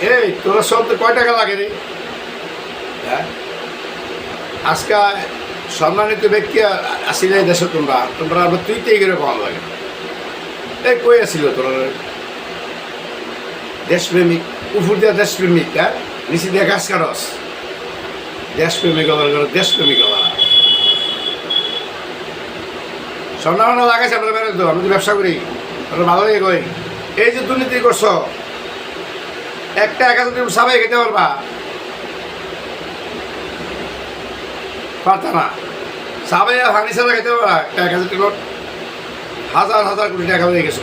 এই, তোরা চলতে কয় টাকা লাগে রে? হ্যাঁ? আজকে সম্মানিত ব্যক্তি আসিলে দেশে তোমরা তোমরা আবার তো এগুলো কম লাগে। এই কই আসিল তোরা? দেশপ্রেমিক উপর দিয়া দেশপ্রেমিক হ্যাঁ? নিচে দিয়ে গাছ কাটস। দেশপ্রেমিক আবার করো দেশপ্রেমিক আবার স্বর্ণাবনা লাগাইছে, আমরা বেরোয় তো আমি তো ব্যবসা করি। আমরা ভালো লাগে কই? এই যে দুর্নীতি করছ একটা একা তুমি সবাই খেতে পারবা। পারতা না। সবাই আর হানি সারা খেতে একটা এক হাজার টিকট হাজার হাজার কোটি টাকা হয়ে গেছে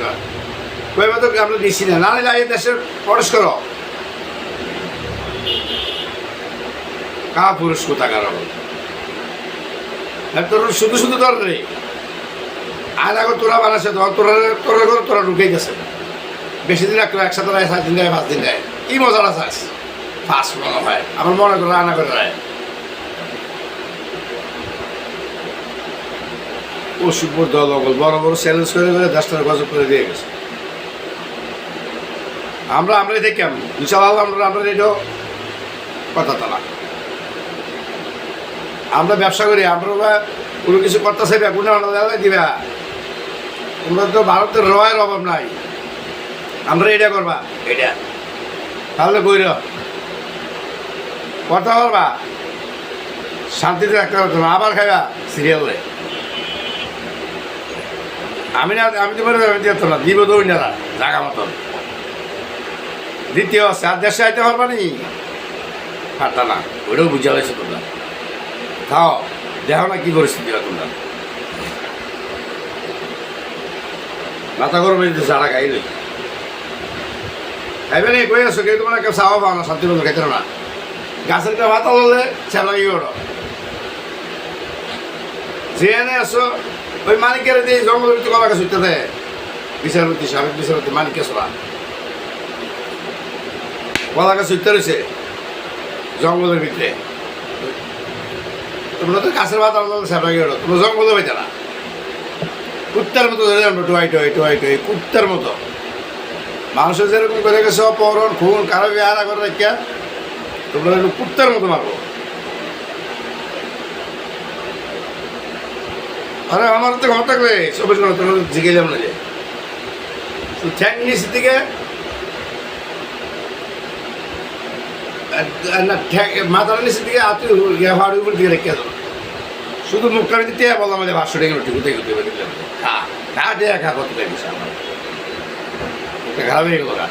কই তো আমরা দিচ্ছি না? না নিলে এই দেশের প্রবেশ করো। কা পুরুষ কোথাকার তোর শুধু শুধু তোর রে আর এখন তোরা বানাচ্ছে তোরা তোরা তোরা তোরা ঢুকেই গেছে। বেশি দিন রাখলে একসাথে সাত দিন দেয়, পাঁচ দিন দেয়। কি মজার আসাস ফার্স্ট মনে হয় আমার মনে করে রান্না করে রায়। পশুপুর দল অগল বড় বড় চ্যালেঞ্জ করে করে দশটার গজব করে দিয়ে গেছে। আমরা আমরাই দেখলাম ইনশাল্লাহ আমরা আমরা এটাও কথা তালা। আমরা ব্যবসা করি আমরা কোনো কিছু করতেছে বেগুনে আমরা দিবা। তোমরা তো ভারতের রয়ের অভাব নাই। আমরা এটা করবা। এটা। তাহলে কইর কথা বলবা? শান্তিতে রাখতে পারতো না আবার খাইবা সিরিয়ালে। আমি না আমি তো বলে আমি না দিব তো না জাগা মতন। দ্বিতীয় চার দেশে আইতে পারবা নি? পারতা না। ওইটাও বুঝা হয়েছে তোমরা। খাও। দেখো না কি পরিস্থিতি হয় তোমরা। মাথা গরম হয়ে যেতে খাইবে কই আছো? কেউ তোমার কেউ চাওয়া পাও না? শান্তি মতো খাইতে না। গাছের একটা মাথা ললে ছেলা গিয়ে ওঠো যে এনে আসো ওই মানিকের দিয়ে জঙ্গলের ভিতরে কলা গাছ উঠতে দেয় বিচারপতি সাবেক বিচারপতি মানিকে সোলা কলা গাছ উঠতে রয়েছে জঙ্গলের ভিতরে তোমরা তো গাছের মাথা ললে ছেলা গিয়ে ওঠো তোমরা জঙ্গলে হইতে না। কুত্তার মতো ধরে আমরা টোয়াই টোয়াই টোয়াই টোয়াই কুত্তার মতো। মানুষের যেরকম করে গেছে, অপহরণ, খুন, কারও বিহারা করে রেখে তোমরা একটু কুত্তার মতো মারবো আরে, আমার তো ঘর থাকলে চব্বিশ ঘণ্টা তোমরা জিগে যাব না যে। ঠ্যাং নিচের না মাথার নিচের দিকে আতি হাড়ি উপর দিকে রেখে দেবো শুধু মুখটা দিতে বললাম যে ভাষ্য ডেকে উঠে কোথায় কোথায় খা খা, দিয়ে খা করতে আমার। Gaby Gora.